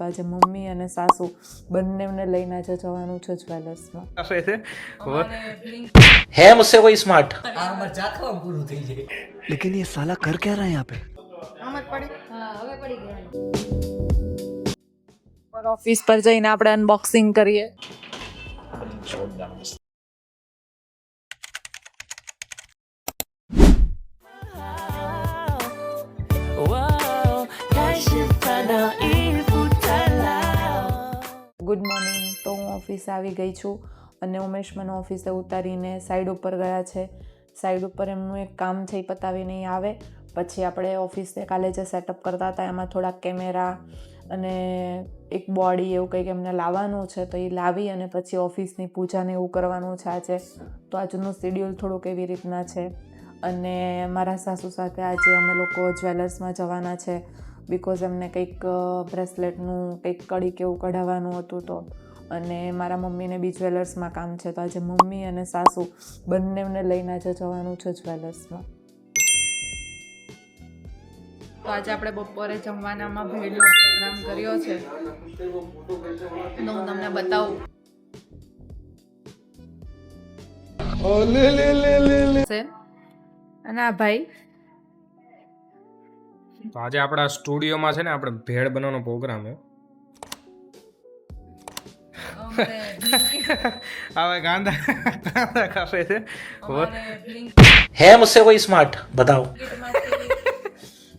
આજે મમ્મી અને સાસુ બંનેને લઈને આજે જવાનું છે જ્વેલર્સમાં હે મુસે વહી સ્માર્ટ આમર જાખવા પૂરું થઈ જાય. લેકિન યે સાલા કર ક્યા રહા હે યહાં પે પડી? હા હવે પડી ગયા. ઓફિસ પર જઈને આપણે અનબોક્સિંગ કરીએ. Good morning. તો હું ઓફિસે આવી ગઈ છું અને ઉમેશ મને ઓફિસે ઉતારીને સાઈડ ઉપર ગયા છે. સાઈડ ઉપર એમનું એક કામ છે એ પતાવીને આવે. પછી આપણે ઓફિસે કાલે જે સેટઅપ કરતા હતા એમાં થોડાક કેમેરા અને એક બોડી એવું કંઈક એમને લાવવાનું છે તો એ લાવી અને પછી ઓફિસની પૂજાને એવું કરવાનું છે આજે. તો આજનું શેડ્યુલ થોડુંક એવી રીતના છે. અને મારા સાસુ સાથે આજે અમે લોકો જ્વેલર્સમાં જવાના છે. બિકોઝ એમને કંઈક બ્રેસલેટનું કંઈક કડી કેવું કઢાવવાનું હતું તો. અને મારા મમ્મીને બી જ્વેલર્સમાં કામ છે તો આજે મમ્મી અને સાસુ બંનેને લઈને આજે જવાનું છે જ્વેલર્સમાં. તો આજે આપણે બપોરે જમવાનામાં ભેળનો પ્રોગ્રામ કર્યો છે. તો હું તમને બતાવું. અને આ ભાઈ તો આજે આપણા સ્ટુડિયોમાં છે ને આપણે ભેળ બનાવવાનો પ્રોગ્રામ છે. હવે ગાંધા ગાંધા કાપે છે. હેમ છે કોઈ સ્માર્ટ બતાવો.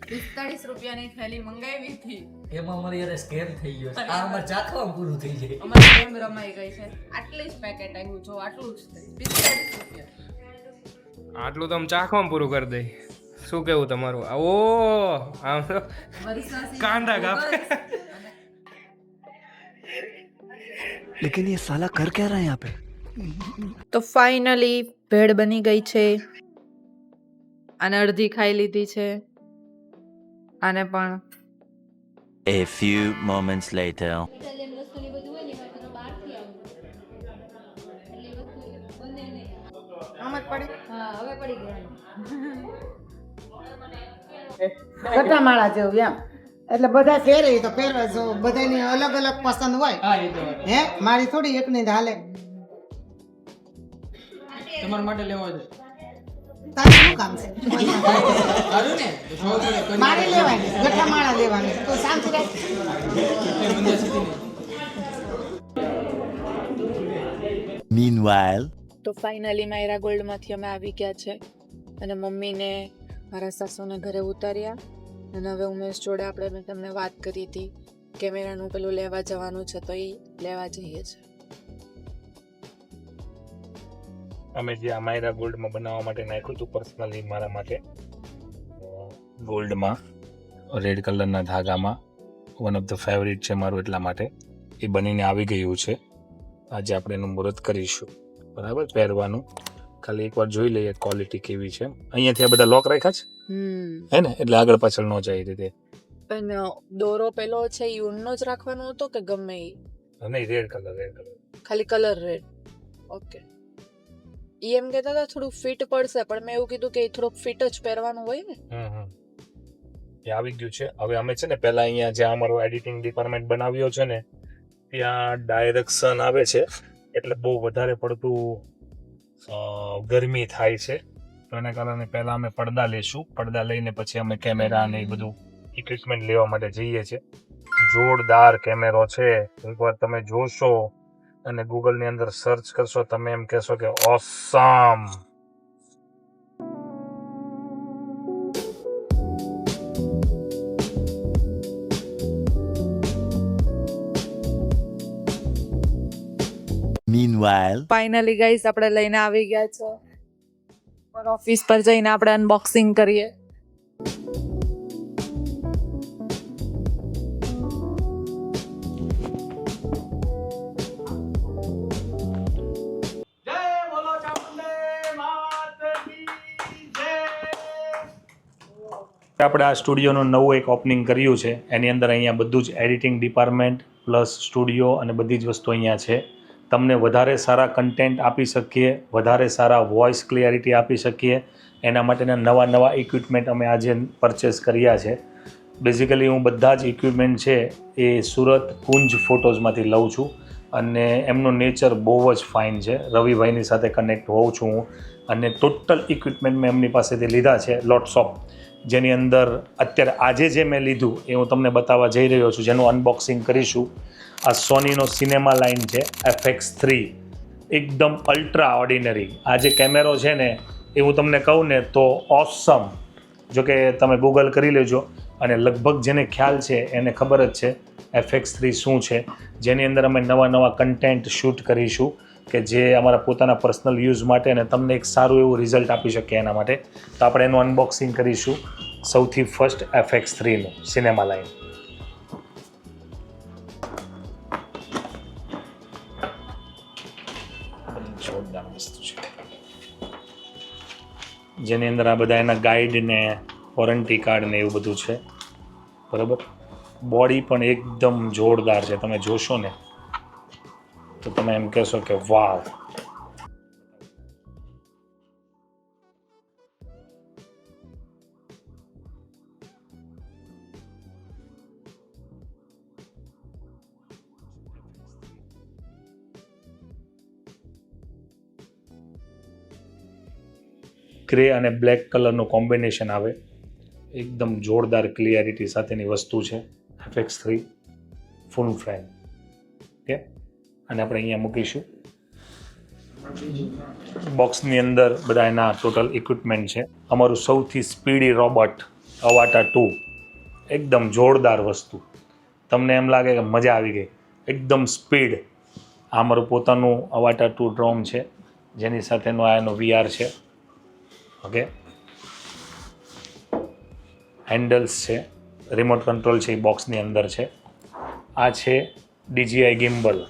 પિસ્તાળીસ રૂપિયાની મંગાવી એમાં અમારી થઈ ગયો આ ચાખવામાં પૂરું થઈ જાય. આટલી જ પેકેટ આટલું જ પિસ્તાળીસ આટલું તો આમ ચાખવામાં પૂરું કરી દઈ શું કેવું તમારું આ ઓ આમ તો કાંદા કાપે लेकिन ये साला कर क्या रहा है यहाँ पे તો ફાઇનલી ભેળ બની ગઈ છે આને અડધી ખાઈ લીધી છે આને પણ A few moments later. કટામાળા જેવું એમ. એટલે બધા પહેરે તો પહેરવા જો બધાની અલગ અલગ પસંદ હોય. હે મારી થોડી એકની હાલે. તમારા માટે લેવો છે. તારું શું કામ છે? મારે લેવાની ગઠામાળા લેવાની તો શાંતિ રાખ. Meanwhile. તો ફાઇનલી માયરા ગોલ્ડમાંથી અમે આવી ગયા છે. અને મમ્મીને મારા સાસુને ઘરે ઉતાર્યા અને હવે ઉમેશ જોડે આપણે મેં તમને વાત કરી હતી કેમેરાનું પેલું લેવા જવાનું છે તો એ લેવા જઈએ છે. અમે જે અમાયરા ગોલ્ડમાં બનાવવા માટે નાખ્યું હતું પર્સનલી મારા માટે ગોલ્ડમાં રેડ કલરના ધાગામાં વન ઓફ ધ ફેવરિટ છે મારું એટલા માટે. એ બનીને આવી ગયું છે. આજે આપણે એનું મુહૂર્ત કરીશું. બરાબર? પહેરવાનું. ખાલી એકવાર જોઈ લઈએ ક્વોલિટી કેવી છે. અહીંયાથી આ બધા લોક રાખ્યા છે? હે ને? એટલે આગળ પાછળ ન જાય રીતે. પણ દોરો પેલો છે એ ઊનનો જ રાખવાનો હતો કે ગમે એ? નહીં રેડ કલર રેડ કલર ખાલી કલર રેડ ઓકે એ એમ કહેતા હતા થોડું ફિટ પડશે પણ મેં એવું કીધું કે એ થોડુંક ફિટ જ પહેરવાનું હોય ને. હમ એ આવી ગયું છે. હવે અમે છે ને પહેલા અહીંયા જ્યાં અમારો એડિટિંગ ડિપાર્ટમેન્ટ બનાવ્યો છે ને ત્યાં ડાયરેક્શન આવે છે. એટલે બહુ વધારે પડતું ગરમી થાય છે. તો એના કારણે પહેલાં અમે પડદા લેશું. પડદા લઈને પછી અમે કેમેરા ને એ બધું ઇક્વિપમેન્ટ લેવા માટે જઈએ છીએ. જોરદાર કેમેરો છે. એકવાર તમે જોશો અને ગૂગલની અંદર સર્ચ કરશો, તમે એમ કહેશો કે ઓસમ Meanwhile. ફાઇનલી ગાઈસ આપણે લઈને આવી ગયા છો. પર ઓફિસ પર જઈને આપણે અનબોક્સિંગ કરીએ. આપણે આ સ્ટુડિયોનું નવું એક ઓપનિંગ કર્યું છે. એની અંદર અહીંયા બધું જ એડિટિંગ ડિપાર્ટમેન્ટ પ્લસ સ્ટુડિયો અને બધી જ વસ્તુ અહીંયા છે. તમને વધારે સારા કન્ટેન્ટ આપી શકીએ, વધારે સારા વોઇસ ક્લિયરિટી આપી શકીએ. એના માટેના નવા નવા ઇક્વિપમેન્ટ અમે આજે પરચેસ કર્યા છે. બેઝિકલી હું બધા જ ઇક્વિપમેન્ટ છે એ સુરત કુંજ ફોટોઝમાંથી લઉં છું અને એમનું નેચર બહુ જ ફાઇન છે. રવિભાઈની સાથે કનેક્ટ હોઉં છું હું. અને ટોટલ ઇક્વિપમેન્ટ મેં એમની પાસેથી લીધા છે લોટ્સ ઓફ જેની અંદર અત્યારે આજે જે મેં લીધું એ હું તમને બતાવવા જઈ રહ્યો છું, જેનું અનબોક્સિંગ કરીશું. આ સોનીનો સિનેમા લાઇન છે એફએક્સ થ્રી એકદમ અલ્ટ્રા ઓર્ડિનરી આ જે કેમેરો છે ને, એ હું તમને કહું ને, તો ઓસમ જો કે તમે ગૂગલ કરી લેજો. અને લગભગ જેને ખ્યાલ છે, એને ખબર જ છે એફએક્સ થ્રી શું છે. જેની અંદર અમે નવા નવા કન્ટેન્ટ શૂટ કરીશું. કે જે અમારા પોતાના પર્સનલ યુઝ માટે અને તમને એક સારું એવું રિઝલ્ટ આપી શકીએ એના માટે. તો આપણે એનું અનબોક્સિંગ કરીશું. સૌથી ફર્સ્ટ એફએક્સ થ્રીનું સિનેમા છે. જેની અંદર આ બધા એના ગાઈડ ને વોરંટી કાર્ડ ને એવું બધું છે. બરાબર? બોડી પણ એકદમ જોરદાર છે. તમે જોશો ને તો તમે એમ કહેશો કે વાવ. ગ્રે અને બ્લેક કલરનું કોમ્બિનેશન આવે. એકદમ જોરદાર ક્લિયરિટી સાથેની વસ્તુ છે. FX three full frame okay અને આપણે અહીંયા મૂકીશું. બોક્સની અંદર બધા એના ટોટલ ઇક્વિપમેન્ટ છે. અમારું સૌથી સ્પીડી રોબોટ અવાટા ટુ. એકદમ જોરદાર વસ્તુ. તમને એમ લાગે કે મજા આવી ગઈ. એકદમ સ્પીડ. આ અમારું પોતાનું અવાટા ટુ ડ્રોમ છે. જેની સાથેનો આ એનો વીઆર છે. ઓકે. હેન્ડલ્સ છે. રિમોટ કંટ્રોલ છે એ બોક્સની અંદર છે. આ છે ડીજીઆઈ ગિમ્બલ.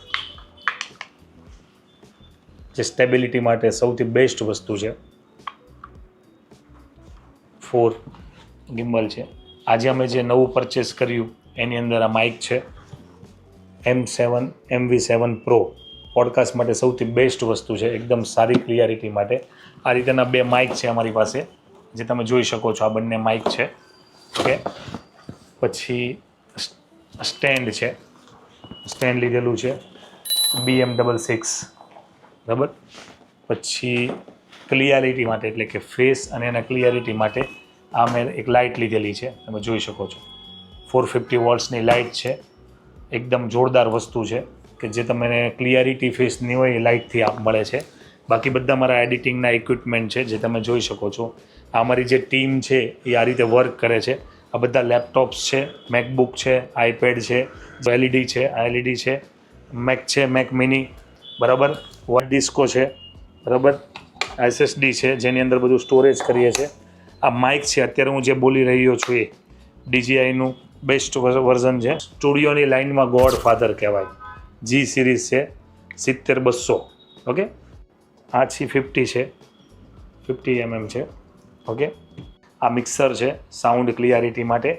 જે સ્ટેબિલિટી માટે સૌથી બેસ્ટ વસ્તુ છે. ફોર ગિમ્બલ છે. આજે અમે જે નવું પરચેસ કર્યું, એની અંદર આ માઇક છે. એમ સેવન એમ વી સેવન પ્રો પોડકાસ્ટ માટે સૌથી બેસ્ટ વસ્તુ છે. એકદમ સારી ક્લિયરિટી માટે. આ રીતેના બે માઇક છે અમારી પાસે, જે તમે જોઈ શકો છો. આ બંને માઇક છે. ઓકે. પછી સ્ટેન્ડ છે. સ્ટેન્ડ લીધેલું છે. બી એમ ડબલ સિક્સ બરાબર? પછી ક્લિયરિટી માટે, એટલે કે ફેસ અને એના ક્લિયરિટી માટે આ મેં એક લાઇટ લીધેલી છે, તમે જોઈ શકો છો. ફોર ફિફ્ટી વોલ્ટ્સની લાઇટ છે. એકદમ જોરદાર વસ્તુ છે કે જે તમને ક્લિયરિટી ફેસની હોય એ લાઇટથી આપ મળે છે. બાકી બધા મારા એડિટિંગના ઇક્વિપમેન્ટ છે જે તમે જોઈ શકો છો. આ મારી જે ટીમ છે એ આ રીતે વર્ક કરે છે. આ બધા લેપટોપ્સ છે મેકબુક છે આઈપેડ છે એલઈડી છે એલઈડી છે મેક છે મેક મિની બરાબર? વોટ ડિસ્કો છે, બરાબર? એસએસડી છે, જેની અંદર બધું સ્ટોરેજ કરીએ છીએ. આ માઇક છે, અત્યારે હું જે બોલી રહ્યો છું એ ડીજીઆઈનું બેસ્ટ વર્ઝન છે. સ્ટુડિયોની લાઇનમાં ગોડ ફાધર કહેવાય. જી સિરીઝ છે, સિત્તેર બસો ઓકે આ છી ફિફ્ટી છે ફિફ્ટી એમએમ છે ઓકે આ મિક્સર છે સાઉન્ડ ક્લિયરિટી માટે.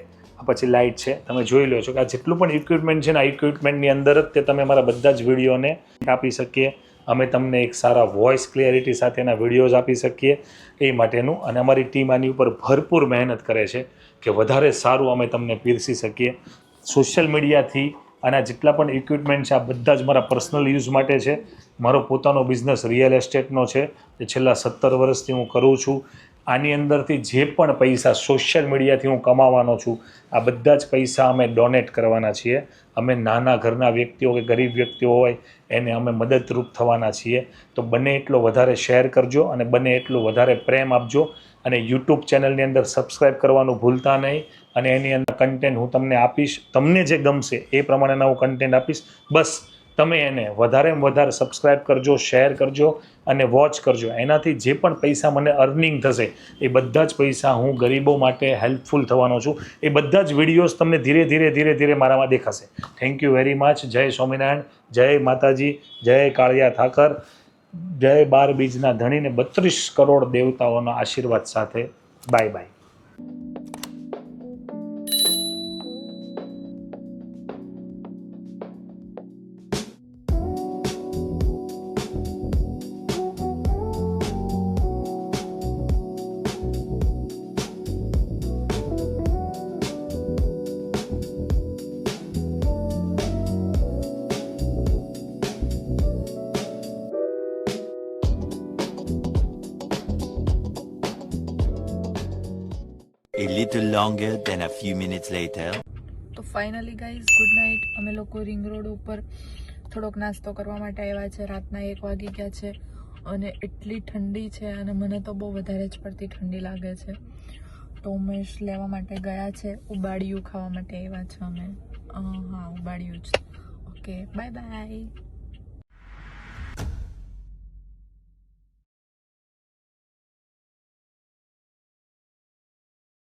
પછી લાઇટ છે, તમે જોઈ લો છો કે આ જેટલું પણ ઇક્વિપમેન્ટ છે ને, આ ઇક્વિપમેન્ટની અંદર જ તે તમે મારા બધા જ વિડીયોને આપી શકીએ. અમે તમને એક સારા વોઇસ ક્લિયરિટી સાથેના વિડીયોઝ આપી શકીએ એ માટેનું. અને અમારી ટીમ આની ઉપર ભરપૂર મહેનત કરે છે કે વધારે સારું અમે તમને પીરસી શકીએ. સોશિયલ મીડિયાથી આના જેટલા પણ ઇક્વિપમેન્ટ છે, આ બધા જ મારા પર્સનલ યુઝ માટે છે. મારો પોતાનો બિઝનેસ રિયલ એસ્ટેટનો છે. જે છેલ્લા સત્તર વર્ષથી હું કરું છું. આની અંદરથી જે પણ પૈસા સોશિયલ મીડિયાથી હું કમાવાનો છું, આ બધા જ પૈસા અમે ડોનેટ કરવાના છીએ. અમે નાના ઘરના વ્યક્તિઓ કે ગરીબ વ્યક્તિઓ હોય, એને અમે મદદરૂપ થવાના છીએ. તો બને એટલો વધારે શેર કરજો અને બને એટલો વધારે પ્રેમ આપજો. અને યુટ્યુબ ચેનલની અંદર સબસ્ક્રાઈબ કરવાનું ભૂલતા નહીં. અને એની અંદર કન્ટેન્ટ હું તમને આપીશ. તમને જે ગમશે એ પ્રમાણેના હું કન્ટેન્ટ આપીશ. બસ. તમે એને વધારેમાં વધારે સબસ્ક્રાઇબ કરજો શેર કરજો અને વોચ કરજો. એનાથી જે પણ પૈસા મને અર્નિંગ થશે, એ બધા જ પૈસા હું ગરીબો માટે હેલ્પફુલ થવાનો છું. એ બધા જ વિડીયોઝ તમને ધીરે ધીરે ધીરે ધીરે મારામાં દેખાશે. થેન્ક યુ વેરી મચ જય સ્વામિનારાયણ. જય માતાજી. જય કાળિયા ઠાકર. જય બાર બીજના ધણીને બત્રીસ કરોડ દેવતાઓના આશીર્વાદ સાથે. Bye bye little longer than a few minutes later. તો ફાઇનલી ગાઈઝ ગુડ નાઇટ અમે લોકો રિંગ રોડ ઉપર થોડોક નાસ્તો કરવા માટે આવ્યા છે. રાતના એક વાગી ગયા છે અને એટલી ઠંડી છે અને મને તો બહુ વધારે જ પડતી ઠંડી લાગે છે. તો ઉમેશ લેવા માટે ગયા છે. ઉબાડિયું ખાવા માટે આવ્યા છે અમે. હા, ઉબાડિયું જ. Okay bye bye